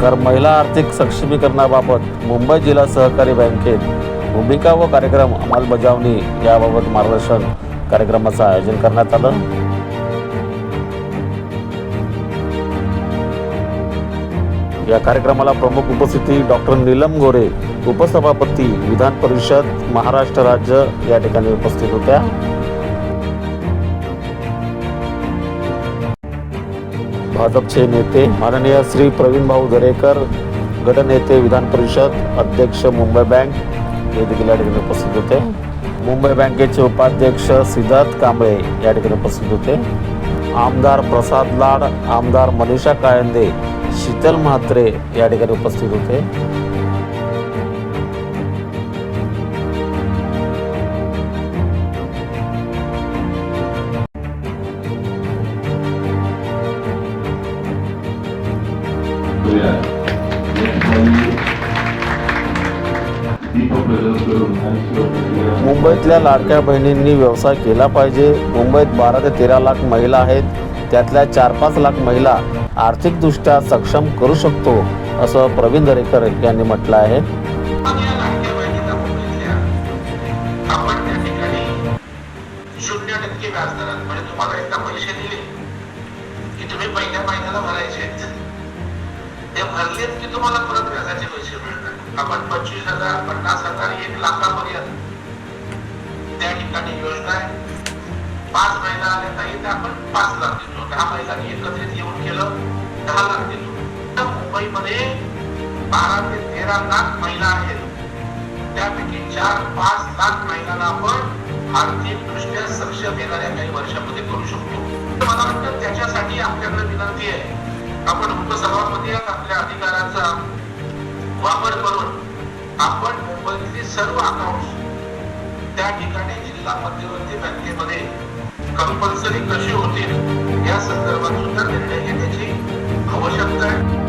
कारण महिला आर्थिक सक्षमीकरणाबाबत मुंबई जिल्हा सहकारी बँकेत भूमिका व कार्यक्रम अंमलबजावणी याबाबत मार्गदर्शन कार्यक्रमाचं आयोजन करण्यात आलं. या कार्यक्रमाला प्रमुख उपस्थिती डॉक्टर नीलम गोरे उपसभापती विधान परिषद महाराष्ट्र राज्य या ठिकाणी उपस्थित होत्या. भाजपचे नेते माननीय श्री प्रवीण भाऊ दरेकर गटनेते विधान परिषद अध्यक्ष मुंबई बँक हे देखील या ठिकाणी उपस्थित होते. मुंबई बँकेचे उपाध्यक्ष सिद्धार्थ कांबळे या ठिकाणी उपस्थित होते. आमदार प्रसाद लाड आमदार मनीषा कायंदे शीतल म्हात्रे या ठिकाणी उपस्थित होते. मुंबईतल्या लाडक्या बहिणींनी व्यवसाय केला पाहिजे. मुंबईत बारा ते तेरा लाख महिला आहेत. त्यातल्या चार पाच लाख महिला आर्थिकदृष्ट्या सक्षम करू शकतो असं प्रवीण दरेकर यांनी म्हटलं आहे. शून्य टक्के व्याजदरात म्हणजे तुम्हाला एकदा पैसे दिले की तुम्ही पहिल्या महिन्याला भरायचे ते भरलेत की तुम्हाला परत व्याजाचे पैसे मिळणार? आपण पंचवीस हजार पन्नास हजार एक लाखापर्यंत त्या ठिकाणी योजना आहे. पाच महिला आल्या तर आपण पाच लाख देतो. दहा महिलांनी एकत्रित येऊन केलं दहा लाख देतो. तर मुंबईमध्ये बारा ते तेरा लाख महिला आहेत. त्यापैकी चार पाच लाख महिलांना आपण आर्थिक दृष्ट्या सक्षम येणाऱ्या काही वर्षामध्ये करू शकतो. मला वाटतं त्याच्यासाठी आपल्याकडे विनंती आहे. आपण उपसभापती आपल्या अधिकाराचं वापर करून आपण मुंबईतील सर्व अकाउंट त्या ठिकाणी जिल्हा मध्यवर्ती बँकेमध्ये कंपल्सरी कशी होतील या संदर्भात सुद्धा निर्णय घेण्याची आवश्यकता आहे.